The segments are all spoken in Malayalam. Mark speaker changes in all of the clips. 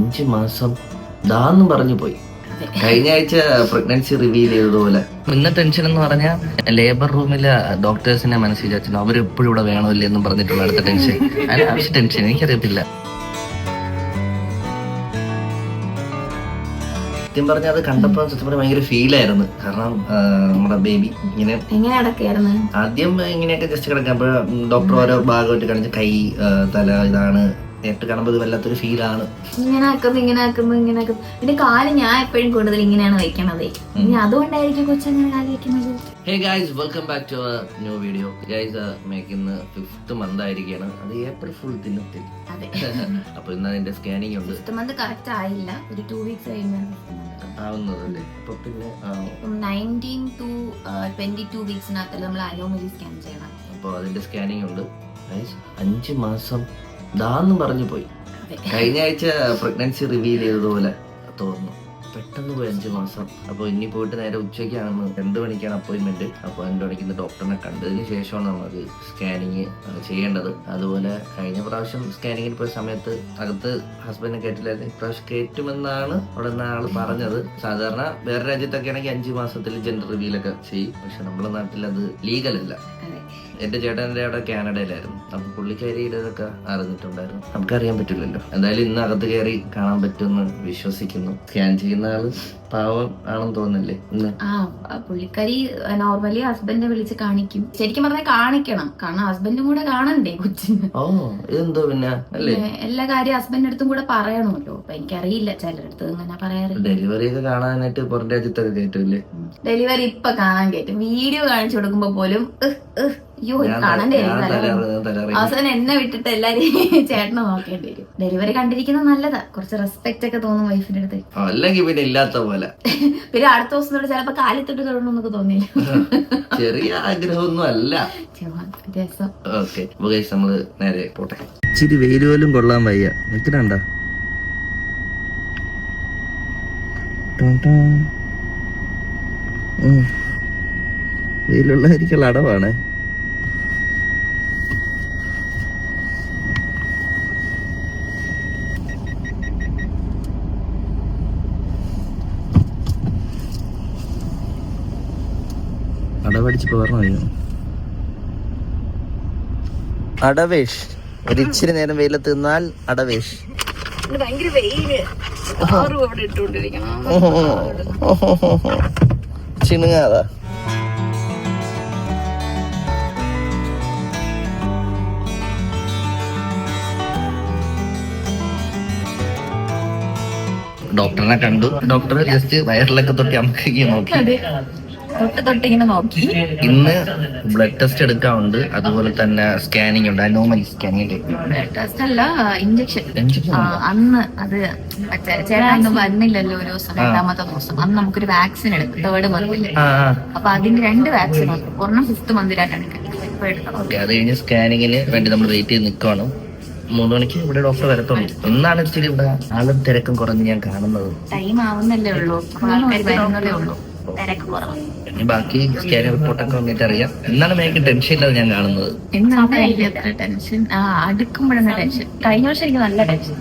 Speaker 1: അഞ്ചു മാസം ദാന്ന് പറഞ്ഞു പോയി. കഴിഞ്ഞ ആഴ്ച പ്രഗ്നൻസി റിവീൽ ചെയ്തതുപോലെ ഇന്ന ടെൻഷൻ എന്ന് പറഞ്ഞാൽ ലേബർ റൂമിലെ ഡോക്ടേഴ്സിനെ മനസ്സിൽ വിചാരിച്ചു അവർ എപ്പോഴും ഇവിടെ വേണമില്ല എന്നും പറഞ്ഞിട്ടുള്ള അടുത്ത ടെൻഷൻ അതിന് ആവശ്യ ടെൻഷൻ എനിക്കറിയത്തില്ല. സത്യം പറഞ്ഞാൽ അത് കണ്ടപ്പോൾ സത്യം പറഞ്ഞാൽ ഭയങ്കര ഫീലായിരുന്നു കാരണം നമ്മുടെ ബേബി ഇങ്ങനെ
Speaker 2: എങ്ങനെ
Speaker 1: ആദ്യം ഇങ്ങനെയൊക്കെ ജസ്റ്റ് കിടക്കുമ്പോൾ ഡോക്ടർ ഓരോ ഭാഗമായിട്ട് കാണിച്ച് കൈ തല ഇതാണ് നേരിട്ട് കാണുമ്പോൾ വല്ലാത്തൊരു ഫീലാണ്.
Speaker 2: ഇങ്ങനെ ആക്കുന്നു ഇങ്ങനെ ആക്കുന്നു ഇങ്ങനെ ആക്കുന്നു പിന്നെ കാൽ ഞാൻ എപ്പോഴും കൂടുതൽ ഇങ്ങനെയാണ് വെക്കണത്. ഇനി അതുകൊണ്ടായിരിക്കും കൊച്ചങ്ങനെ കാൽ വെക്കുന്നത്
Speaker 1: hey guys welcome back to new video guys മേക്കുന്ന fifth month ആയിരിക്കുകയാണ് അത് ഏപ്രിൽ ഫുൾ ദിനത്തിൽ. അപ്പൊ ഇന്ന് അതിന്റെ സ്കാനിങ് ഉണ്ട്.
Speaker 2: ഫിഫ്ത്ത് മന്ത് കറക്റ്റ് ആയില്ല. ഒരു ടു വീക്സ്
Speaker 1: ആവുന്നതല്ലേ അപ്പൊ പിന്നെ
Speaker 2: നയന്റീൻ ടു ട്വന്റി ടു വീക്സിനകത്ത് നമ്മൾ അനോമലി സ്കാൻ ചെയ്യണം
Speaker 1: അപ്പോൾ അതിന്റെ സ്കാനിങ് ഉണ്ട്. അഞ്ച് മാസം ദാന്ന് പറഞ്ഞു പോയി. കഴിഞ്ഞ ആഴ്ച പ്രഗ്നൻസി റിവീൽ ചെയ്തതുപോലെ തോന്നുന്നു. പെട്ടെന്ന് പോയി അഞ്ച് മാസം. അപ്പോൾ ഇനി പോയിട്ട് നേരെ ഉച്ചയ്ക്കാണ് രണ്ട് മണിക്കാണ് അപ്പോയിന്റ്മെന്റ് അപ്പോൾ രണ്ട് മണിക്ക് ഇന്ന് ഡോക്ടറിനെ കണ്ടതിന് ശേഷമാണ് നമുക്ക് സ്കാനിങ് ചെയ്യേണ്ടത്. അതുപോലെ കഴിഞ്ഞ പ്രാവശ്യം സ്കാനിങ്ങിന് പോയ സമയത്ത് അകത്ത് ഹസ്ബൻഡിനെ കേട്ടില്ലായിരുന്നു. ഇപ്രാവശ്യം കയറ്റുമെന്നാണ് അവിടെ നിന്ന് ആൾ പറഞ്ഞത്. സാധാരണ വേറെ രാജ്യത്തൊക്കെ ആണെങ്കിൽ അഞ്ച് മാസത്തിൽ ജെൻഡർ റിവീലൊക്കെ ചെയ്യും. പക്ഷെ നമ്മുടെ നാട്ടിൽ അത്. ലീഗലല്ല എന്റെ ചേട്ടന്റെ അവിടെ കാനഡയിലായിരുന്നു. അപ്പൊ പുള്ളിക്കാരിയുടെ ഇതൊക്കെ അറിഞ്ഞിട്ടുണ്ടായിരുന്നു. നമുക്കറിയാൻ പറ്റില്ലല്ലോ. എന്തായാലും ഇന്ന് അകത്ത് കയറി കാണാൻ പറ്റുമെന്ന് വിശ്വസിക്കുന്നു. സ്കാൻ ചെയ്യുന്ന ആൾ പാവം ആണെന്ന് തോന്നുന്നില്ലേ ഇന്ന്?
Speaker 2: ആ പുള്ളിക്കാരി നോർമലി ഹസ്ബൻഡിനെ വിളിച്ച് കാണിക്കും. ശരിക്കും പറഞ്ഞാൽ കാണിക്കണം. കാരണം ഹസ്ബൻഡും കൂടെ കാണണ്ടേ കൊച്ചിന്?
Speaker 1: ഓ ഇതെന്തോ പിന്നെ അല്ലേ?
Speaker 2: എല്ലാ കാര്യം ഹസ്ബൻഡിന്റെ അടുത്തും കൂടെ പറയണമല്ലോ. അപ്പൊ എനിക്കറിയില്ല. ചിലരടുത്ത് ഇങ്ങനെ പറയാറില്ല
Speaker 1: ഡെലിവറി ഒക്കെ കാണാനായിട്ട് പുറം രാജ്യത്തൊക്കെ കയറ്റൂല്ലേ?
Speaker 2: ഡെലിവറി ഇപ്പൊ കാണാൻ കേട്ടു വീഡിയോ കാണിച്ചു കൊടുക്കുമ്പോ പോലും "ഇഹ്, ഇഹ്, അയ്യോ. അവസാനം എന്നെ വിട്ടിട്ട് എല്ലാരും ചേട്ടനെ നോക്കേണ്ടി വരും. ഡെലിവറി കണ്ടിരിക്കുന്നത് നല്ലതാ. കുറച്ച് റെസ്പെക്ട് ഒക്കെ തോന്നും വൈഫിന്റെ അടുത്ത്.
Speaker 1: അല്ലെങ്കിൽ പിന്നെ ഇല്ലാത്ത പോലെ.
Speaker 2: പിന്നെ അടുത്ത ദിവസം തൊട്ട് ചിലപ്പോ കാലിത്തൊട്ട് തൊടണമെന്നൊക്കെ തോന്നിയില്ല
Speaker 1: ചെറിയ ആഗ്രഹമൊന്നും അല്ല. ഓക്കെ നമ്മൾ നേരെ പോട്ടെ. ഇച്ചിരി വെയിൽ പോലും കൊള്ളാൻ വയ്യ. നിൽക്കണ്ട വെയിലുള്ളതായിരിക്കുള്ള അടവാണ് അടവടിച്ച് പോരണോ അടവേഷ്. ഒരു ഇച്ചിരി നേരം വെയിലത്ത് നിന്നാൽ അടവേഷ്.
Speaker 2: ഭയങ്കര വെയിൽ. അവിടെ ഇട്ടുകൊണ്ടിരിക്കണം.
Speaker 1: ചിണുങ്ങാതാ. ഡോക്ടറിനെ കണ്ടു. ഡോക്ടർ ജസ്റ്റ് വയറിലൊക്കെ തൊട്ടി അമ്മയ്ക്ക് നോക്കി.
Speaker 2: അതെ. തൊട്ട് തൊട്ട് ഇങ്ങനെ നോക്കി.
Speaker 1: ഇന്ന് ബ്ലഡ് ടെസ്റ്റ് എടുക്കാറുണ്ട് അതുപോലെ തന്നെ സ്കാനിങ് ഉണ്ട്. അനോമലി സ്കാനിങ്
Speaker 2: ടെസ്റ്റ് അല്ല ഇഞ്ചക്ഷൻ അന്ന് അത് ചേട്ടാ അന്ന് വന്നില്ലല്ലോ ഒരു ദിവസം രണ്ടാമത്തെ ദിവസം. അന്ന് നമുക്കൊരു വാക്സിൻ എടുക്കും തേർഡ് മന്തിൽ
Speaker 1: ആ ആ.
Speaker 2: അപ്പൊ അതിന്റെ രണ്ട് വാക്സിൻ ഒരെണ്ണം ഫിഫ്ത് മന്തിലായിട്ടാണ്
Speaker 1: അത് കഴിഞ്ഞ് സ്കാനിങ്ങിന് വേണ്ടി നമ്മൾ വെയിറ്റ് ചെയ്ത് നിൽക്കുകയാണ്. മൂന്ന് മണിക്ക് ഇവിടെ ഡോക്ടർ വരത്തുള്ളൂ. എന്നാണ് ഇച്ചിരി ഇവിടെ ആളും തിരക്കും കുറഞ്ഞ് ഞാൻ കാണുന്നത്.
Speaker 2: ടൈം ആവുന്നല്ലേ ഉള്ളൂ. ആൾക്കാർ വരുന്നതേ ഉള്ളൂ. തിരക്ക് കുറവ്.
Speaker 1: ഇനി ബാക്കി സ്കാനിങ് റിപ്പോർട്ടൊക്കെ വന്നിട്ട് അറിയാം. എന്നാണ് മേക്ക് ടെൻഷൻ ഇല്ലാതെ ഞാൻ കാണുന്നത്.
Speaker 2: എന്നാണ് എനിക്ക് ടെൻഷൻ ആ അടുക്കുമ്പോഴാണ് ടെൻഷൻ കഴിഞ്ഞ വർഷം എനിക്ക് നല്ല ടെൻഷൻ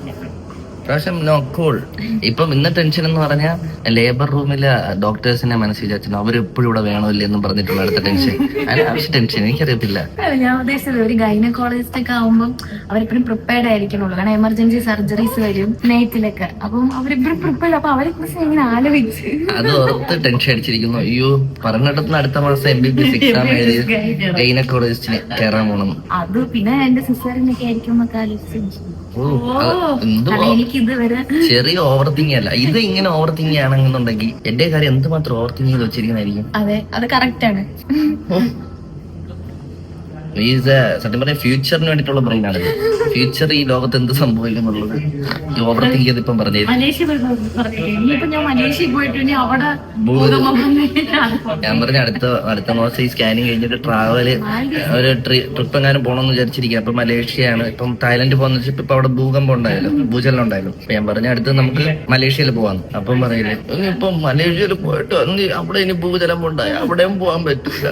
Speaker 1: പ്രാവശ്യം നോ കൂൾ ഇപ്പം ഇന്ന ടെൻഷൻ എന്ന് പറഞ്ഞാൽ ലേബർ റൂമിലെ ഡോക്ടേഴ്സിനെ മനസ്സിൽ അച്ഛനും അവർ എപ്പോഴും ഇവിടെ വേണമില്ല എന്നും പറഞ്ഞിട്ടുള്ള അടുത്ത ടെൻഷൻ അതിന് ആവശ്യം ടെൻഷൻ എനിക്കറിയത്തില്ല.
Speaker 2: ഞാൻ ഉദ്ദേശിച്ചത് ഒരു ഗൈനക്കോളജിസ്റ്റ് ഒക്കെ ആവുമ്പോൾ അവരെപ്പോഴും പ്രിപ്പയർഡ് ആയിരിക്കണുള്ളൂ. കാരണം എമർജൻസി സർജറീസ് വരും നെയ്ത്തിലൊക്കെ അപ്പം അവരെപ്പോഴും പ്രിപ്പയർഡ് അപ്പൊ അവരെ കുറിച്ച് ഇങ്ങനെ ആലോചിച്ച്.
Speaker 1: അത് ഓർത്ത് ടെൻഷൻ അടിച്ചിരിക്കുന്നു. അയ്യോ പറഞ്ഞിടത്തുനിന്ന് അടുത്ത മാസം M B B S exam എഴുതി ഗൈനക്കോളജിസ്റ്റിന് കയറാൻ പോകണം
Speaker 2: അത് പിന്നെ എന്റെ സിസ്റ്ററിനൊക്കെ ആയിരിക്കും എന്നൊക്കെ ആലോചിച്ചു. എനിക്ക്
Speaker 1: ചെറിയ ഓവർ തിങ്ക് അല്ല. ഇത് ഇങ്ങനെ ഓവർ തിങ്ക് ആണെന്നുണ്ടെങ്കിൽ എന്റെ കാര്യം എന്തുമാത്രം ഓവർ തിങ്ക് ചെയ്ത് വെച്ചിരിക്കുന്നതായിരിക്കും?
Speaker 2: അതെ അത് കറക്റ്റ് ആണ്.
Speaker 1: ഈസ് സത്യം പറഞ്ഞ ഫ്യൂച്ചറിന് വേണ്ടിയിട്ടുള്ള ബ്രെയിൻ ആണ് ഫ്യൂച്ചർ ഈ ലോകത്ത് എന്ത് സംഭവിക്കും എന്നുള്ളത് ഈ ഓവർ തിങ്ക് ചെയ്ത് ഇപ്പം പറഞ്ഞു
Speaker 2: ഞാൻ
Speaker 1: പറഞ്ഞ അടുത്ത അടുത്ത മാസം ഈ സ്കാനിങ് കഴിഞ്ഞിട്ട് ട്രാവൽ ഒരു ട്രിപ്പ് എങ്ങാനും പോകണമെന്ന് വിചാരിച്ചിരിക്കുക അപ്പൊ മലേഷ്യയാണ്. ഇപ്പം തായ്ലൻഡ് പോകുന്ന വെച്ചാൽ ഇപ്പൊ അവിടെ ഭൂകമ്പം ഉണ്ടായല്ലോ. ഭൂചലനം ഉണ്ടായല്ലോ. അപ്പൊ ഞാൻ പറഞ്ഞ അടുത്ത് നമുക്ക് മലേഷ്യയിൽ പോവാന്ന്. അപ്പം പറയില്ലേ ഇപ്പൊ മലേഷ്യയിൽ പോയിട്ട് അവിടെ ഇനി ഭൂചലനം ഉണ്ടായി അവിടെയും പോകാൻ പറ്റില്ല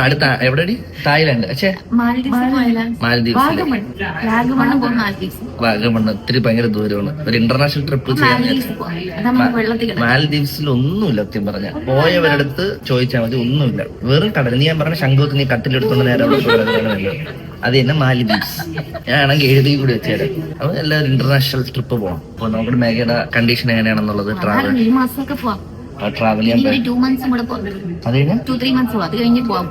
Speaker 1: അടുത്ത എവിടെ തായ്ലൻഡ്. പക്ഷേ
Speaker 2: വാഗമണ് മാലദ്വീപ്സ്
Speaker 1: വാഗമണ് ഒത്തിരി ഭയങ്കര ദൂരമാണ് ഒരു ഇന്റർനാഷണൽ ട്രിപ്പ് ചെയ്യാൻ മാലദ്വീപ്സിൽ ഒന്നുമില്ല സത്യം പറഞ്ഞ പോയവരടുത്ത് ചോദിച്ചാൽ മതി ഒന്നുമില്ല. വെറും കടൽ നീ ഞാൻ പറഞ്ഞ ശംഖുത്ത് നീ കട്ടിലെടുത്തോണ്ട് നേരെ അവിടെ അത് തന്നെ മാലിദ്വീപ്സ്. ഞാനാണെങ്കിൽ എഴുതി കൂടി വെച്ചേരാ. അപ്പൊ എല്ലാവരും ഇന്റർനാഷണൽ ട്രിപ്പ് പോകണം അപ്പൊ നമ്മുടെ മേഘയുടെ കണ്ടീഷൻ എങ്ങനെയാണെന്നുള്ളത് ട്രാവൽ ട്രാവൽ ചെയ്യാൻ
Speaker 2: ടു മന്ത്സും കൂടെ പോകാം ടു ത്രീ മന്ത്സ് അത് കഴിഞ്ഞ് പോവാം.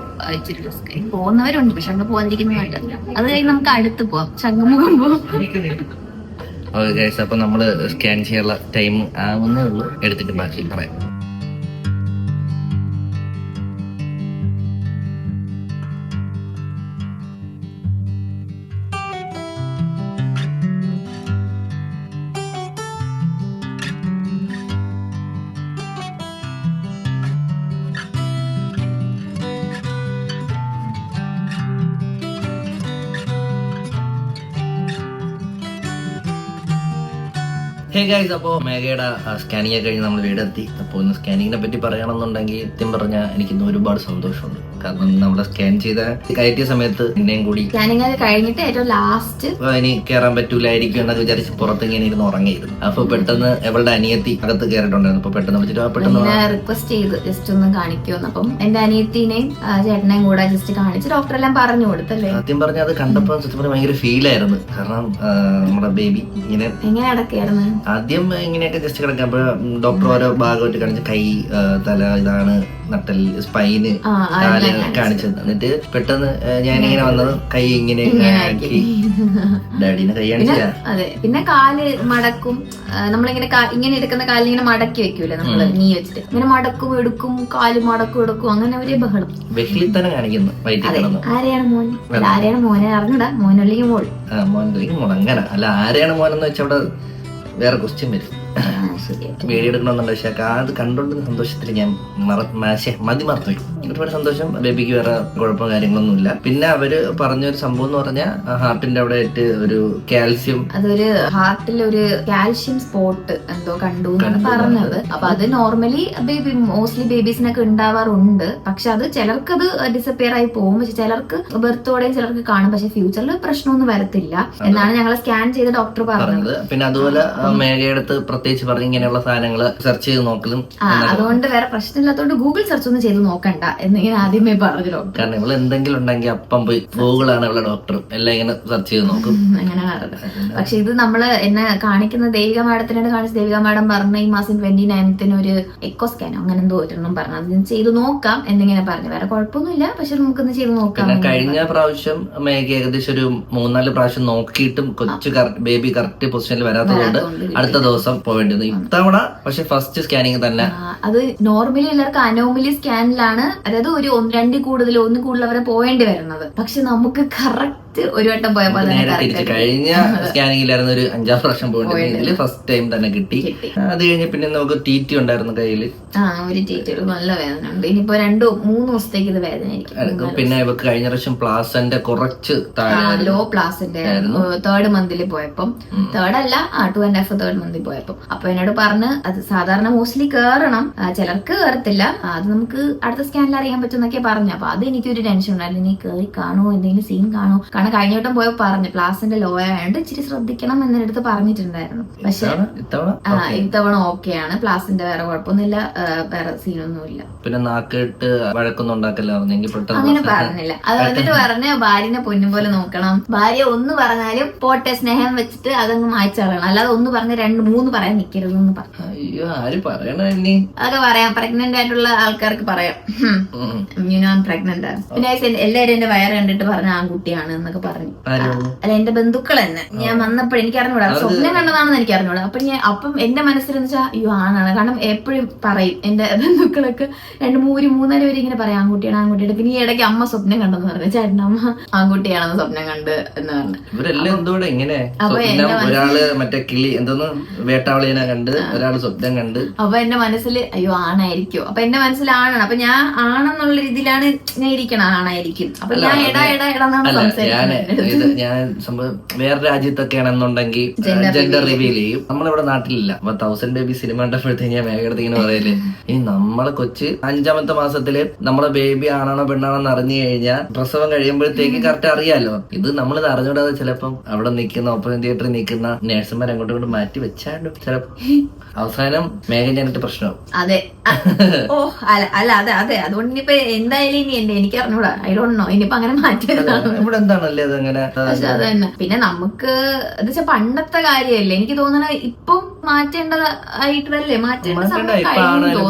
Speaker 2: പോകുന്നവരുണ്ട് പക്ഷെ അങ്ങ് പോകാതിരിക്കുന്നതായിട്ട് അത് കഴിഞ്ഞ് നമുക്ക് അടുത്ത് പോവാം. ശംഖുമുഖം പോവാം.
Speaker 1: ഓക്കെ ഗൈസ് അപ്പൊ നമ്മൾ സ്കാൻ ചെയ്യാനുള്ള ടൈം ആവുന്നേ ഉള്ളൂ. എടുത്തിട്ട് ബാക്കി പറയാം. ഹേ ഗൈസ് അപ്പോൾ മേഘയുടെ സ്കാനിങ് ഒക്കെ കഴിഞ്ഞ് നമ്മൾ വീടെത്തി. അപ്പോൾ ഒന്ന് സ്കാനിങ്ങിനെ പറ്റി പറയണമെന്നുണ്ടെങ്കിൽ സത്യം പറഞ്ഞാൽ എനിക്കിന്ന് ഒരുപാട് സന്തോഷമുണ്ട്. കാരണം നമ്മളെ സ്കാൻ ചെയ്ത കയറ്റിയ സമയത്ത് എന്നെയും കൂടി
Speaker 2: സ്കാനിങ് ഒക്കെ കഴിഞ്ഞിട്ട് ഏറ്റവും ലാസ്റ്റ്
Speaker 1: ഇനി കയറാൻ പറ്റൂലായിരിക്കും എന്നൊക്കെ വിചാരിച്ച് പുറത്ത് ഇങ്ങനെ ഇരുന്ന് ഉറങ്ങിയിരുന്നു. അപ്പൊ പെട്ടെന്ന് അവളുടെ അനിയത്തി അകത്ത് കയറിയിട്ടുണ്ടായിരുന്നു അപ്പൊ പെട്ടെന്ന് വിളിച്ചിട്ട് പെട്ടെന്ന്
Speaker 2: റിക്വസ്റ്റ് ചെയ്ത് ജസ്റ്റ് ഒന്ന് കാണിക്കുമെന്ന് അപ്പം എന്റെ അനിയത്തിനെയും ചേട്ടനെയും കൂടെ ജസ്റ്റ് കാണിച്ച് ഡോക്ടർ എല്ലാം പറഞ്ഞു കൊടുത്തല്ലേ?
Speaker 1: സത്യം പറഞ്ഞാൽ അത് കണ്ടപ്പോൾ സത്യം പറഞ്ഞാൽ ഭയങ്കര ഫീൽ ആയിരുന്നു. കാരണം നമ്മുടെ ബേബി ഇങ്ങനെ
Speaker 2: എങ്ങനെ അടക്കായിരുന്നു
Speaker 1: ആദ്യം ഇങ്ങനെയൊക്കെ ജസ്റ്റ് കിടക്കാം അപ്പൊ ഡോക്ടർ ഓരോ ഭാഗമായിട്ട് കാണിച്ച് കൈ തല ഇതാണ് നട്ടൽ സ്പൈന് കാണിച്ചു. കാൽ എന്നിട്ട് പെട്ടെന്ന് ഞാനിങ്ങനെ വന്നത് കൈ ഇങ്ങനെ ആക്കി. ഡാഡിനെ കൈ കാണിച്ചില്ല
Speaker 2: അതെ പിന്നെ കാൽ മടക്കും. നമ്മളിങ്ങനെ ഇങ്ങനെ എടുക്കുന്ന കാലിൽ ഇങ്ങനെ മടക്കി വെക്കൂലേ നമ്മൾ നീ വെച്ചിട്ട്. ഇങ്ങനെ മടക്കും എടുക്കും കാൽ മടക്കും എടുക്കും അങ്ങനെ ഒരേ ബഹളം.
Speaker 1: ബഹളി തന്നെ കാണിക്കുന്നു
Speaker 2: ആരെയാണ് മോൻ? ആരെയാണ് മോനെ അറിഞ്ഞൂടാ? മോനല്ലെങ്കിൽ മോൾ.
Speaker 1: മോൻ മോൻ അങ്ങനെ അല്ല ആരെയാണ് മോനെന്ന് വെച്ചാൽ അവിടെ വേറെ ക്വസ്റ്റ്യൻ വരും. വീഡിയോ എടുക്കണമെന്നുണ്ട് പക്ഷെ അത് കണ്ടുകൊണ്ടിരുന്ന സന്തോഷത്തിൽ ഞാൻ മതി മറന്നു ഒരുപാട് സന്തോഷം ബേബിക്ക് വേറെ കുഴപ്പമോ കാര്യങ്ങളൊന്നും ഇല്ല പിന്നെ അവർ പറഞ്ഞ ഒരു സംഭവം എന്ന് പറഞ്ഞാൽ ഹാർട്ടിന്റെ അവിടെ ആയിട്ട് ഒരു കാൽസ്യം.
Speaker 2: അതൊരു ഹാർട്ടിൽ ഒരു കാൽസ്യം സ്പോട്ട് എന്തോ കണ്ടു എന്നാണ് പറഞ്ഞത്. അപ്പൊ അത് നോർമലി ബേബി മോസ്റ്റ്ലി ബേബീസിനൊക്കെ ഉണ്ടാവാറുണ്ട്. പക്ഷെ അത് ചിലർക്ക് അത് ഡിസപ്പിയർ ആയി പോകും. പക്ഷെ ചിലർക്ക് ബെർത്തോടെയും ചിലർക്ക് കാണും. പക്ഷെ ഫ്യൂച്ചറിൽ പ്രശ്നമൊന്നും വരത്തില്ല. എന്നാണ് ഞങ്ങൾ സ്കാൻ ചെയ്ത ഡോക്ടർ പറഞ്ഞത്.
Speaker 1: പിന്നെ അതുപോലെ മേഘയുടെ മേഘയടുത്ത് പ്രത്യേകിച്ച് പറഞ്ഞ ഇങ്ങനെയുള്ള സാധനങ്ങൾ സെർച്ച് ചെയ്ത് നോക്കലും
Speaker 2: അതുകൊണ്ട് വേറെ പ്രശ്നമില്ലാത്തതുകൊണ്ട് ഗൂഗിൾ സെർച്ച് ഒന്നും ചെയ്ത് നോക്കണ്ട എന്ന് എന്നിങ്ങനെ ആദ്യമേ പറഞ്ഞു ഡോക്ടർ
Speaker 1: കാരണം ഇവൾ എന്തെങ്കിലും ഉണ്ടെങ്കിൽ അപ്പം പോയി ഗൂഗിളാണ് ഇവളെ ഡോക്ടർ എല്ലാം ഇങ്ങനെ സെർച്ച് ചെയ്ത് നോക്കും.
Speaker 2: അങ്ങനെ പക്ഷെ ഇത് നമ്മൾ എന്നെ കാണിക്കുന്ന ദേവിക മാഡത്തിനോട് കാണിച്ച ദേവിക മാഡം പറഞ്ഞ ഈ മാസം ട്വന്റി നയൻത്തിന് ഒരു എക്കോ സ്കാൻ അങ്ങനെ എന്തോ ഒരെണ്ണം പറഞ്ഞു. അത് ചെയ്ത് നോക്കാം എന്നിങ്ങനെ പറഞ്ഞു. വേറെ കുഴപ്പമൊന്നുമില്ല. പക്ഷെ നമുക്കൊന്ന് ചെയ്ത് നോക്കാം
Speaker 1: കഴിഞ്ഞ പ്രാവശ്യം മേഘ ഏകദേശം ഒരു മൂന്നാൽ പ്രാവശ്യം നോക്കിയിട്ടും കൊച്ചു ബേബി കറക്റ്റ് പൊസിഷനിൽ വരാത്തതുകൊണ്ട് അടുത്ത ദിവസം പോവേണ്ടത് ഇത്തവണ പക്ഷെ ഫസ്റ്റ് സ്കാനിങ് തന്നെ.
Speaker 2: അത് നോർമലി എല്ലാവർക്കും അനോമലി സ്കാനിലാണ് അതായത് ഒരു രണ്ട് കൂടുതൽ ഒന്ന് കൂടുതൽ അവരെ പോയേണ്ടി വരുന്നത്. പക്ഷെ നമുക്ക് കറക്റ്റ് ഒരു വട്ടം പോയപ്പോൾ പോലെ
Speaker 1: നേരെ തിരിച്ച് കഴിഞ്ഞ സ്കാനിങ്ങിലായിരുന്നു ഒരു അഞ്ചാറ് പ്രാവശ്യം പോകേണ്ടത് ഇതിൽ ഫസ്റ്റ് ടൈം തന്നെ കിട്ടി. അത് കഴിഞ്ഞ് പിന്നെ നമുക്ക് ടീറ്റി ഉണ്ടായിരുന്നു കയ്യിൽ.
Speaker 2: ആ ഒരു ടീറ്റി നല്ല വേദന ഉണ്ട്. ഇനിയിപ്പോ രണ്ടു മൂന്ന് ദിവസത്തേക്ക് ഇത് വേദന
Speaker 1: പിന്നെ ഇവക്ക് കഴിഞ്ഞ പ്രാവശ്യം പ്ലാസന്റെ കുറച്ച്
Speaker 2: ലോ പ്ലാസിന്റെ തേർഡ് മന്തിൽ പോയപ്പം. തേർഡ് അല്ല ടു ആൻഡ് ഹാഫ് തേർഡ് മന്തിൽ പോയപ്പം. അപ്പൊ എന്നോട് പറഞ്ഞ് അത് സാധാരണ മോസ്റ്റ്ലി കേറണം. ചിലർക്ക് കേറത്തില്ല. അത് നമുക്ക് അടുത്ത സ്കാനിൽ അറിയാൻ പറ്റും എന്നൊക്കെ പറഞ്ഞു. അപ്പൊ അത് എനിക്കൊരു ടെൻഷൻ ഉണ്ടായിരുന്നു. ഇനി കേറി കാണുമോ എന്തെങ്കിലും സീൻ കാണുമോ കാരണം കഴിഞ്ഞ വട്ടം പോയ പറഞ്ഞു പ്ലാസിന്റെ ലോ ആയതുകൊണ്ട് ഇച്ചിരി ശ്രദ്ധിക്കണം എന്നെ അടുത്ത് പറഞ്ഞിട്ടുണ്ടായിരുന്നു. പക്ഷെ
Speaker 1: ഇത്തവണ? ഇത്തവണ?
Speaker 2: ആ ആണ്. ഓക്കെയാണ് പ്ലാസിന്റെ വേറെ കുഴപ്പമൊന്നുമില്ല ആ, വേറെ സീനൊന്നുമില്ല
Speaker 1: പിന്നെ നാക്കിട്ട് വഴക്കൊന്നും ഉണ്ടാക്കില്ല
Speaker 2: അങ്ങനെ പറഞ്ഞില്ല. അത് വന്നിട്ട് പറഞ്ഞ ഭാര്യനെ പൊന്നും പോലെ നോക്കണം. ഭാര്യ ഒന്ന് പറഞ്ഞാലും പോട്ടെ സ്നേഹം വെച്ചിട്ട് അതങ്ങ് മായ്ച്ചളയണം അല്ലാതെ ഒന്ന് പറഞ്ഞ് രണ്ട് മൂന്ന് പറയാൻ നിക്കരുത് പറഞ്ഞു
Speaker 1: അയ്യോ ആര് പറയണ ഇനി?
Speaker 2: അതൊക്കെ പറയാം. പ്രഗ്നന്റ് ആയിട്ടുള്ള ആൾക്കാർക്ക് പറയാം. ഞാൻ പ്രഗ്നന്റ് ആണ്. പിന്നെ എല്ലാവരും എന്റെ വയറ് കണ്ടിട്ട് പറഞ്ഞ ആൺകുട്ടിയാണ് എന്നൊക്കെ പറഞ്ഞു. അല്ല എന്റെ ബന്ധുക്കൾ തന്നെ ഞാൻ വന്നപ്പോൾ എനിക്ക് അറിഞ്ഞൂടാ സ്വപ്നം കണ്ടതാണെന്ന് എനിക്ക് അറിഞ്ഞൂടാ അപ്പൊ ഞാൻ അപ്പം എന്റെ മനസ്സിൽ വെച്ചാൽ അയ്യോ ആണാണ്. കാരണം എപ്പോഴും പറയും എന്റെ ബന്ധുക്കളൊക്കെ രണ്ട് മൂന്ന് മൂന്നാൽ പേര് ഇങ്ങനെ പറയാം ആൺകുട്ടിയാണ് ആൺകുട്ടിയാണ്. പിന്നെ ഈ ഇടയ്ക്ക് അമ്മ സ്വപ്നം കണ്ടെന്ന് പറഞ്ഞു. ചേട്ടൻ അമ്മ ആൺകുട്ടിയാണെന്ന് സ്വപ്നം കണ്ട് എന്ന് പറഞ്ഞു.
Speaker 1: ഇവരെല്ലാം ഇങ്ങനെ? ഒരാൾ മറ്റേ കിളി എന്തോന്ന്? വേട്ടാവളിനെ കണ്ട് ഒരാൾ സ്വപ്നം കണ്ട്.
Speaker 2: അപ്പൊ എന്റെ മനസ്സിൽ അയ്യോ ആണായിരിക്കും. അപ്പൊ എന്റെ മനസ്സിൽ ആണാണ്. അപ്പൊ ഞാൻ ആണെന്നുള്ള രീതിയിലാണ് ഞാൻ ഇരിക്കണം ആണായിരിക്കും. അപ്പൊ ഞാൻ എടാ എടാ
Speaker 1: എടാന്നാണ്
Speaker 2: സംസാരിക്കുന്നത്.
Speaker 1: ഞാൻ ഇത് ഞാൻ സംഭവം വേറെ രാജ്യത്തൊക്കെയാണെന്നുണ്ടെങ്കിൽ ജെൻഡർ റിവീൽ ചെയ്യും. നമ്മളിവിടെ നാട്ടിലില്ല. അപ്പൊ തൗസൻഡ് ബേബി സിനിമ കണ്ടപ്പോഴത്തേക്ക് ഞാൻ വേഗം ഇങ്ങനെ പറയൽ. ഇനി നമ്മളെ കൊച്ച് അഞ്ചാമത്തെ മാസത്തിൽ നമ്മളെ ബേബി ആണാണോ പെണ്ണാണോ എന്ന് അറിഞ്ഞു കഴിഞ്ഞാൽ പ്രസവം കഴിയുമ്പോഴത്തേക്ക് കറക്റ്റ് അറിയാലോ. ഇത് നമ്മളിത് അറിഞ്ഞൂടാതെ ചിലപ്പം അവിടെ നിൽക്കുന്ന ഓപ്പറേഷൻ തിയേറ്ററിൽ നിൽക്കുന്ന നേഴ്സുമാർ അങ്ങോട്ടും ഇങ്ങോട്ടും മാറ്റി വെച്ചാണ്ട് ചിലപ്പോ അവസാനം മേഘം ഞാനിട്ട് പ്രശ്നമാവും.
Speaker 2: അതെ. ഓ അല്ല അല്ല അതെ അതെ. അതുകൊണ്ട് ഇനിയിപ്പോ എന്തായാലും ഇനി എന്റെ എനിക്ക് അറിഞ്ഞൂടാ. ഐ ഡോണ്ട് നോ ഇനിയിപ്പോ അങ്ങനെ മാറ്റി
Speaker 1: ഇവിടെ എന്താണല്ലേ അതങ്ങനെ?
Speaker 2: പിന്നെ നമുക്ക് വെച്ചാൽ പണ്ടത്തെ കാര്യമല്ലേ? എനിക്ക് തോന്നണ ഇപ്പം മാറ്റേണ്ടതായിട്ടല്ലേ മാറ്റേണ്ട
Speaker 1: മാറ്റേണ്ടത്
Speaker 2: സമയം കഴിഞ്ഞു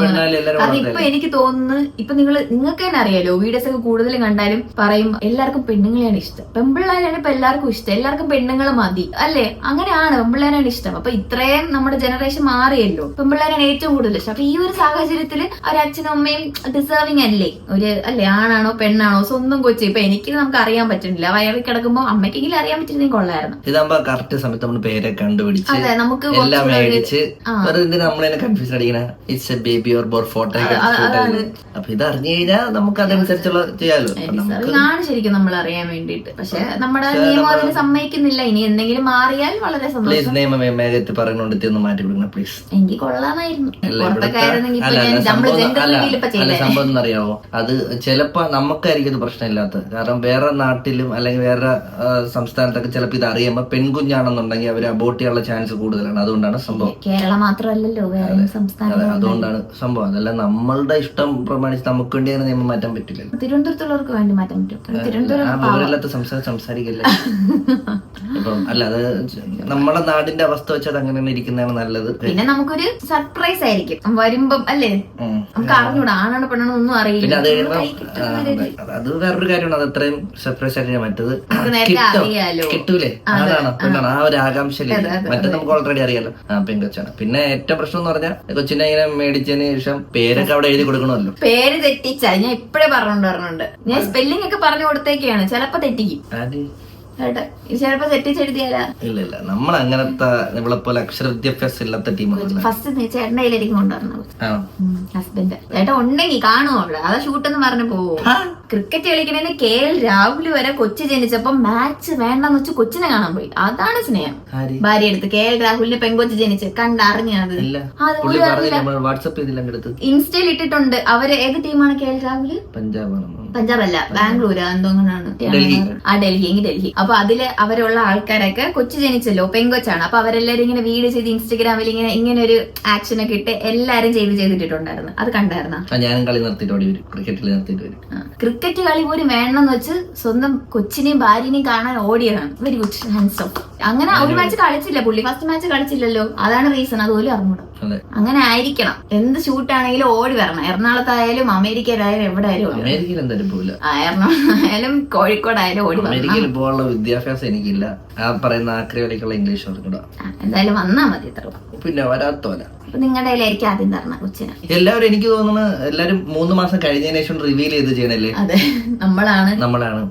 Speaker 2: കാരണം എനിക്ക് തോന്നുന്നു ഇപ്പൊ നിങ്ങൾ നിങ്ങൾക്ക് തന്നെ അറിയാലോ വീഡിയോസ് ഒക്കെ കൂടുതലും കണ്ടാലും പറയും എല്ലാവർക്കും പെണ്ണുങ്ങളെയാണ് ഇഷ്ടം. പെമ്പിള്ളേരാണ് ഇപ്പൊ എല്ലാവർക്കും ഇഷ്ടം. എല്ലാവർക്കും പെണ്ണുങ്ങൾ മതി അല്ലേ? അങ്ങനെയാണ് പെമ്പിള്ളേരാണ് ഇഷ്ടം. അപ്പൊ ഇത്രയും നമ്മുടെ ജനറേഷൻ മാറിയല്ലോ. പെമ്പിള്ളേരാണ് ഏറ്റവും കൂടുതൽ ഇഷ്ടം. അപ്പൊ ഈ ഒരു സാഹചര്യത്തിൽ ഒരു അച്ഛനും അമ്മയും ഡിസേർവിങ് അല്ലേ? ഒരു അല്ലേ ആണാണോ പെണ്ണാണോ സ്വന്തം കൊച്ചു. ഇപ്പൊ എനിക്ക് നമുക്ക് അറിയാൻ പറ്റുന്നില്ല. വയറിൽ കിടക്കുമ്പോ അമ്മയ്ക്കെങ്കിലും അറിയാൻ പറ്റുന്നെങ്കിൽ കൊള്ളായിരുന്നു.
Speaker 1: കറക്റ്റ് സമയത്ത് നമ്മൾ പേരെ കണ്ടുപിടിച്ച്
Speaker 2: അതെ നമുക്ക്
Speaker 1: മേടിച്ച്. വെറുതെ നമ്മളതിനെ കൺഫ്യൂഷൻ അടിക്കണ. It's a baby or bore photo അപ്പൊ ഇത് അറിഞ്ഞു കഴിഞ്ഞാൽ നമുക്ക് അതനുസരിച്ചുള്ള ചെയ്യാലോ.
Speaker 2: ശരിക്കും നമ്മൾ അറിയാൻ വേണ്ടിട്ട് പക്ഷെ നമ്മുടെ നിയമം അതിന് സമ്മതിക്കുന്നില്ല. ഇനി എന്തെങ്കിലും മാറിയാൽ വളരെ സന്തോഷം.
Speaker 1: പറയുന്നുണ്ട്. ഒന്ന് മാറ്റി കൊടുക്കണം പ്ലീസ്
Speaker 2: എനിക്ക് കൊള്ളാമായിരുന്നു.
Speaker 1: സംഭവം- സംഭവം അത് ചിലപ്പോ നമുക്കായിരിക്കും ഇത് പ്രശ്നമില്ലാത്തത്. കാരണം വേറെ നാട്ടിലും അല്ലെങ്കിൽ വേറെ സംസ്ഥാനത്തൊക്കെ ചിലപ്പോൾ ഇത് അറിയുമ്പോൾ പെൺകുഞ്ഞാണെന്നുണ്ടെങ്കിൽ അവർ അബോർട്ട് ചെയ്യാനുള്ള ചാൻസ് കൂടുതലാണ്. അതുകൊണ്ടാണ് സംഭവം.
Speaker 2: കേരള മാത്രമല്ലല്ലോ വേറെ
Speaker 1: അതെ
Speaker 2: സംസ്ഥാനം
Speaker 1: അതുകൊണ്ടാണ് സംഭവം. അതല്ല നമ്മളുടെ ഇഷ്ടം പ്രമാണിച്ച് നമുക്ക് വേണ്ടി അങ്ങനെ നിയമം മാറ്റാൻ പറ്റില്ല
Speaker 2: തിരുവനന്തപുരത്തുള്ളവർക്ക് വേണ്ടി മാറ്റാൻ പറ്റും. തിരുവനന്തപുരം
Speaker 1: ആ സംസാരിക്കല്ല? ഇപ്പം അല്ല അത് നമ്മുടെ നാടിന്റെ അവസ്ഥ വെച്ച് അത് അങ്ങനെ തന്നെ ഇരിക്കുന്നതാണ് നല്ലത്.
Speaker 2: പിന്നെ നമുക്കൊരു സർപ്രൈസ് ആയിരിക്കും. വരുമ്പം അല്ലേ. നമുക്ക് അറിഞ്ഞൂടാ ആണാണ് പെണ്ണാണ് ഒന്നും അറിയില്ല.
Speaker 1: അത് വേറൊരു കാര്യമാണ്. അത് അത്രയും സർപ്രൈസ് ആയിട്ട് മറ്റത്. കിട്ടൂലേ? ആണാണോ പെണ്ണാണോ. ആ ഒരു ആകാംക്ഷയില്ലേ
Speaker 2: അതെ,
Speaker 1: മറ്റേ നമുക്ക് ഓൾറെഡി അറിയാലോ. ആ കൊച്ചാണ് പിന്നെ ഏറ്റവും പ്രശ്നം എന്ന് പറഞ്ഞാൽ കൊച്ചിനെ ഇങ്ങനെ മേടിച്ചതിന് ശേഷം പേരൊക്കെ അവിടെ എഴുതി കൊടുക്കണമല്ലോ.
Speaker 2: പേര് തെറ്റിച്ച ഞാൻ ഇപ്പഴേ പറഞ്ഞോണ്ട് പറഞ്ഞോണ്ട് ഞാൻ സ്പെല്ലിംഗ് ഒക്കെ പറഞ്ഞു കൊടുത്തേക്കാണ് ചിലപ്പോ തെറ്റിക്കും.
Speaker 1: ആര്?
Speaker 2: ചിലപ്പോ തെറ്റിച്ചെഴുതിയാലാ.
Speaker 1: ഇല്ല ഇല്ല നമ്മൾ അങ്ങനത്തെ പോലെ അക്ഷര വിദ്യാഭ്യാസം ഇല്ലാത്ത ടീമാണ്
Speaker 2: ഫസ്റ്റ് കയ്യിലായിരിക്കും കൊണ്ടുവരണത് ഹസ്ബൻഡ് ചേട്ടൻ ഉണ്ടെങ്കിൽ കാണുമോ അവിടെ അതാ ഷൂട്ട് എന്ന് പറഞ്ഞു പോവോ. ക്രിക്കറ്റ് കളിക്കണേന് കെ എൽ രാഹുൽ വരെ കൊച്ചു ജനിച്ചപ്പോ മാച്ച് വേണ്ടെന്ന് വെച്ച് കൊച്ചിനെ കാണാൻ പോയി. അതാണ് സ്നേഹം. ഭാര്യ എടുത്ത് കെ എൽ രാഹുലിന് പെൺകൊച്ചി ജനിച്ച് കണ്ടറിഞ്ഞത്. ഇൻസ്റ്റയിൽ ഇട്ടിട്ടുണ്ട്. അവർ ഏത് ടീമാണ് കെ എൽ രാഹുൽ
Speaker 1: പഞ്ചാബാണ്
Speaker 2: പഞ്ചാബ്. അല്ല ബാംഗ്ലൂർ എന്തോങ്ങനാണ് ആ ഡൽഹി എങ്കിൽ ഡൽഹി. അപ്പൊ അതിൽ അവരുള്ള ആൾക്കാരൊക്കെ കൊച്ചു ജനിച്ചല്ലോ പെങ്കൊച്ചാണ്. അപ്പൊ അവരെല്ലാരും ഇങ്ങനെ വീട് ചെയ്ത് ഇൻസ്റ്റഗ്രാമിൽ ഇങ്ങനെ ഇങ്ങനെ ഒരു ആക്ഷൻ ഒക്കെ ഇട്ട് എല്ലാരും ചെയ്ത് ചെയ്തിട്ടുണ്ടായിരുന്നു അത് കണ്ടായിരുന്നു?
Speaker 1: ഞാനും കളി നിർത്തിട്ട് ക്രിക്കറ്റിൽ വരും.
Speaker 2: ക്രിക്കറ്റ് കളി പോലും വേണമെന്ന് വെച്ച് സ്വന്തം കൊച്ചിനെയും ഭാര്യനെയും കാണാൻ ഓടിയതാണ്. വെരി ഗുഡ് ഹാൻഡ്സ് ഓഫ് അങ്ങനെ ഒരു മാച്ച് കളിച്ചില്ല പുള്ളി. ഫസ്റ്റ് മാച്ച് കളിച്ചില്ലല്ലോ. അതാണ് റീസൺ അതുപോലും അറിഞ്ഞൂടാ. അങ്ങനെ ആയിരിക്കണം. എന്ത് ഷൂട്ടാണെങ്കിലും ഓടി വരണം. എറണാകുളത്തായാലും അമേരിക്കയിലായാലും എവിടെ ആയാലും
Speaker 1: അമേരിക്കയിൽ എന്തായാലും പോവില്ല.
Speaker 2: ആ, എറണാകുളത്തായാലും കോഴിക്കോടായാലും ഓടി
Speaker 1: അമേരിക്കയിൽ പോകാനുള്ള വിദ്യാഭ്യാസം എനിക്കില്ല. ആ പറയുന്ന ആക്രി ഇംഗ്ലീഷ് അറിഞ്ഞൂടാ
Speaker 2: എന്തായാലും വന്നാ മതി ഇത്ര
Speaker 1: പിന്നെ വരാത്തോല.
Speaker 2: അപ്പൊ നിങ്ങളുടെ കയ്യിലായിരിക്കും ആദ്യം തരണം കൊച്ചിന്.
Speaker 1: എല്ലാവരും എനിക്ക് തോന്നുന്നു എല്ലാരും മൂന്ന് മാസം കഴിഞ്ഞതിന് ശേഷം റിവീൽ ചെയ്ത് ചെയ്യണല്ലേ?
Speaker 2: അതെ നമ്മളാണ്.
Speaker 1: നമ്മളാണ്.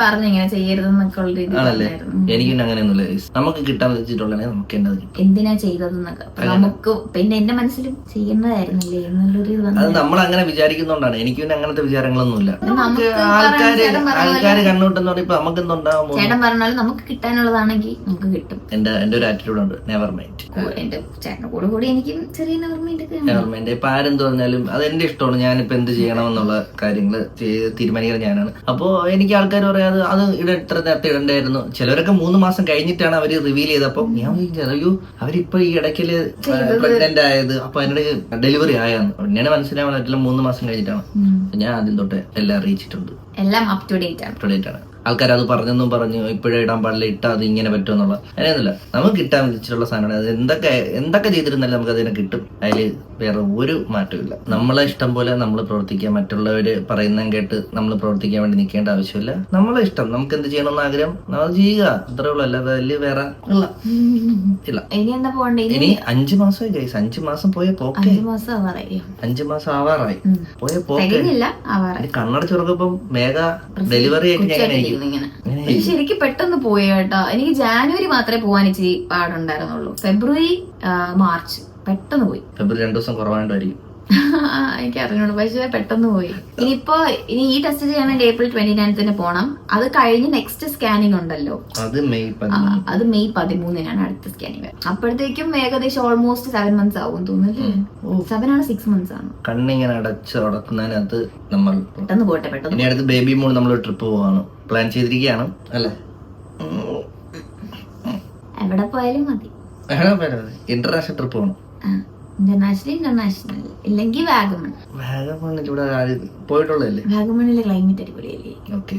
Speaker 2: പറഞ്ഞു ഇങ്ങനെ ചെയ്യരുതെന്നൊക്കെ ഉള്ള രീതി
Speaker 1: ആണല്ലേ. എനിക്കും അങ്ങനെയൊന്നുമില്ല. നമുക്ക് കിട്ടാൻ വെച്ചിട്ടുണ്ടെങ്കിൽ നമുക്ക് എന്നത് കിട്ടും.
Speaker 2: എന്തിനാ ചെയ്തതെന്നൊക്കെ. അപ്പൊ നമുക്ക് പിന്നെ എന്റെ മനസ്സിലും ചെയ്യുന്നതായിരുന്നില്ലേ എന്നുള്ളൊരു
Speaker 1: അത് നമ്മൾ അങ്ങനെ വിചാരിക്കുന്നോണ്ടാണ്. എനിക്ക് പിന്നെ അങ്ങനത്തെ വിചാരങ്ങളൊന്നുമില്ല. നമുക്ക് ആൾക്കാര് ആൾക്കാര് കണ്ണൂട്ടെന്ന് പറയുമ്പോ നമുക്ക് എന്തുണ്ടാവും
Speaker 2: ചേട്ടൻ പറഞ്ഞാലും നമുക്ക് കിട്ടാനുള്ളതാണെങ്കിൽ നമുക്ക് കിട്ടും.
Speaker 1: എന്റെ എന്റെ ഒരു ആറ്റിറ്റ്യൂഡ് ഉണ്ട്. നെവർ മൈൻഡ്
Speaker 2: എന്റെ ചേട്ടന്റെ കൂടെ കൂടി എനിക്കും ചെറിയ നെവർ മൈൻഡ്.
Speaker 1: നെവർ മൈൻഡ് ഇപ്പൊ ആരെന്ത് പറഞ്ഞാലും അത് എന്റെ ഇഷ്ടമാണ്. ഞാനിപ്പോ എന്ത് ചെയ്യണമെന്നുള്ള കാര്യങ്ങൾ തീരുമാനിക്കുന്നത് ഞാനാണ്. അപ്പോ എനിക്ക് ആൾക്കാർ പറയാതെ അത് ഇവിടെ ഇത്ര നേരത്തെ ഇടണ്ടായിരുന്നു. ചിലരൊക്കെ മൂന്ന് മാസം കഴിഞ്ഞിട്ടാണ് അവർ റിവീൽ ചെയ്തപ്പോൾ ഞാൻ അയ്യോ അവരിപ്പോ ഈ ഇടയ്ക്കൽ പ്രഗ്നന്റ് ആയത്. അപ്പൊ അതിനിടെ ഡെലിവറി ആയെന്ന്. പിന്നെയാണ് മനസ്സിലാവാൻ പറ്റില്ല മൂന്ന് മാസം കഴിഞ്ഞിട്ടാണ്. ഞാൻ ആദ്യം തൊട്ട് എല്ലാം അറിയിച്ചിട്ടുണ്ട്.
Speaker 2: എല്ലാം up to date
Speaker 1: up to date ആണ്. ആൾക്കാർ അത് പറഞ്ഞെന്നും പറഞ്ഞു ഇപ്പോഴേ ഇടാൻ പാടില്ല ഇട്ടാ അത് ഇങ്ങനെ പറ്റുമെന്നുള്ള അങ്ങനെയൊന്നുമില്ല. നമുക്ക് കിട്ടാൻ വെച്ചിട്ടുള്ള സാധനമാണ്. അത് എന്തൊക്കെ എന്തൊക്കെ ചെയ്തിരുന്നാലും നമുക്ക് അതിനെ കിട്ടും. അതിൽ വേറെ ഒരു മാറ്റമില്ല ഇല്ല. നമ്മളെ ഇഷ്ടം പോലെ നമ്മൾ പ്രവർത്തിക്കുക മറ്റുള്ളവർ പറയുന്നതും കേട്ട് നമ്മൾ പ്രവർത്തിക്കാൻ വേണ്ടി നിൽക്കേണ്ട ആവശ്യമില്ല. നമ്മളെ ഇഷ്ടം. നമുക്ക് എന്ത് ചെയ്യണമെന്ന് ആഗ്രഹം? നമ്മൾ ചെയ്യുക. അത്രേ ഉള്ളൂ. അല്ലാതെ അതിൽ വേറെ ഇല്ല.
Speaker 2: ഇനി എന്താ പോകണ്ടേ? ഇനി
Speaker 1: ഇനി അഞ്ചു മാസമായി ഗൈസ് അഞ്ചു മാസം പോയ പോക്കെ.
Speaker 2: അഞ്ചു മാസം
Speaker 1: ആവാറായി. പോയ പോക്കെ. തുറക്കുമ്പോ മേഘ ഡെലിവറി ആയിട്ട് ഞാൻ എങ്ങനെ
Speaker 2: ഇങ്ങനെ ശരിക്കും പെട്ടെന്ന് പോയി കേട്ടോ. എനിക്ക് ജാനുവരി മാത്രമേ പോവാൻ ഇച്ചിരി പാടുണ്ടായിരുന്നുള്ളൂ. ഫെബ്രുവരി മാർച്ച്. പെട്ടെന്ന് പോയി.
Speaker 1: ഫെബ്രുവരി രണ്ടു ദിവസം കുറവാണ്ടായിരിക്കും
Speaker 2: എനിക്ക് അറിഞ്ഞോളൂ പക്ഷെ പെട്ടെന്ന് പോയി. ഇനിയിപ്പോ ഇനി ഈ ടെസ്റ്റ് ചെയ്യാൻ വേണ്ടി ഏപ്രിൽ ട്വന്റി നയൻത്തിന് പോണം. അത് കഴിഞ്ഞ് നെക്സ്റ്റ് സ്കാനിങ് ഉണ്ടല്ലോ.
Speaker 1: അത് മെയ്
Speaker 2: അത് മെയ് പതിമൂന്നിനാണ് അടുത്ത സ്കാനിങ് അപ്പോഴത്തേക്കും ഏകദേശം ഓൾമോസ്റ്റ് സെവൻ മന്ത്സ് ആവും തോന്നുന്നു സെവൻ ആണ് സിക്സ് മന്ത്സ് ആണ്.
Speaker 1: കണ്ണിങ്ങനെ അടച്ച് ഉടക്കുന്നതിനകത്ത് നമ്മൾ
Speaker 2: പെട്ടെന്ന് പോട്ടെ പെട്ടെന്ന്
Speaker 1: ഇനി അടുത്ത് ബേബി മോൾ നമ്മൾ ട്രിപ്പ് പോവാണ്. പ്ലാൻ ചെയ്തിരിക്കുകയാണ് അല്ലേ?
Speaker 2: എവിടെ പോയാലും മതി.
Speaker 1: ഇന്റർനാഷണൽ ട്രിപ്പ് പോകണം
Speaker 2: ഇന്റർനാഷണൽ ഇന്റർനാഷണൽ ഇല്ലെങ്കിൽ വാഗമൺ.
Speaker 1: വാഗമൺ ഇവിടെ പോയിട്ടുള്ളതല്ലേ?
Speaker 2: വാഗമണിലെ ക്ലൈമറ്റ് അടിപൊളിയല്ലേ?
Speaker 1: ഓക്കെ.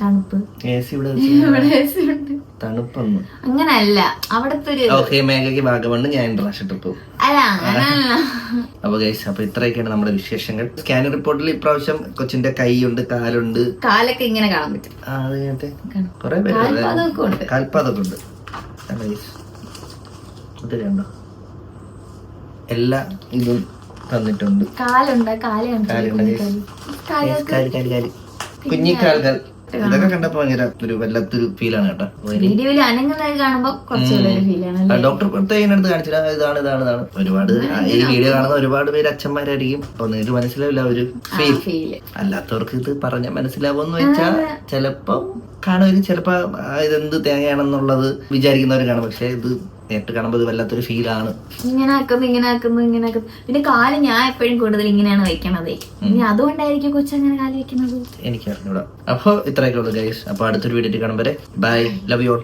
Speaker 2: തണുപ്പ്. ഉണ്ട്.
Speaker 1: തണുപ്പൊന്നും.
Speaker 2: അങ്ങനല്ല. അവിടത്തെ ഒരു
Speaker 1: ഓക്കെ മേഘയ്ക്ക് വാഗമണ്ണ് ഞാൻ ഇന്റർനാഷണൽ ട്രിപ്പ്
Speaker 2: അല്ല അങ്ങനല്ല.
Speaker 1: അപ്പൊ ഗൈസ് അപ്പൊ ഇത്രയൊക്കെയാണ് നമ്മുടെ വിശേഷങ്ങൾ. സ്കാനിംഗ് റിപ്പോർട്ടിൽ ഇപ്രാവശ്യം കൊച്ചിന്റെ കൈയുണ്ട് കാലുണ്ട്.
Speaker 2: കാലൊക്കെ ഇങ്ങനെ കാണാൻ പറ്റും. കാൽപാതൊക്കെ.
Speaker 1: കുറെ പേര്
Speaker 2: കാൽപാദമൊക്കെ ഉണ്ട്.
Speaker 1: കാൽപാതൊക്കെ ഉണ്ട്? എല്ലാ ഇതും തന്നിട്ടുണ്ട്.
Speaker 2: കാലുണ്ട്.
Speaker 1: കുഞ്ഞിക്കാലുകൾ ഇതൊക്കെ കണ്ടപ്പോ ഭയങ്കര ഒരു വല്ലാത്തൊരു ഫീലാണ് കേട്ടോ.
Speaker 2: വീഡിയോയിൽ അനങ്ങുന്നത് കാണുമ്പോ കുറച്ചുകൂടെ
Speaker 1: ഡോക്ടർ അടുത്ത് കാണിച്ചില്ല ഇതാണ് ഇതാണ് ഇതാണ്. ഒരുപാട് ഈ വീഡിയോ കാണുന്ന ഒരുപാട് പേര് അച്ഛന്മാരായിരിക്കും. അപ്പൊ നിങ്ങൾക്ക് മനസ്സിലാവില്ല ഒരു ഫീൽ അല്ലാത്തവർക്ക് ഇത് പറഞ്ഞ മനസ്സിലാവുമെന്ന് വെച്ചാൽ ചിലപ്പോ കാണുവരും ചിലപ്പോ ഇതെന്ത് തേങ്ങയാണെന്നുള്ളത് വിചാരിക്കുന്നവർ കാണും. പക്ഷെ ഇത് നേരിട്ട് കാണുമ്പോൾ വല്ലാത്തൊരു ഫീലാണ്
Speaker 2: ഇങ്ങനെ ആക്കുന്നു ഇങ്ങനെ ആക്കുന്നു ഇങ്ങനെ ആക്കുന്നു പിന്നെ കാൽ ഞാൻ എപ്പോഴും കൂടുതൽ ഇങ്ങനെയാണ് വയ്ക്കണത്. ഇനി അതുകൊണ്ടായിരിക്കും കൊച്ചങ്ങനെ കാൽ വെക്കുന്നത്
Speaker 1: എനിക്ക് അറിഞ്ഞൂടാ അപ്പൊ ഇത്രയൊക്കെ ഉള്ളു ഗൈസ് അപ്പൊ അടുത്തൊരു വീഡിയോ കാണുമ്പോൾ ബൈ ലവ് യു ഓൾ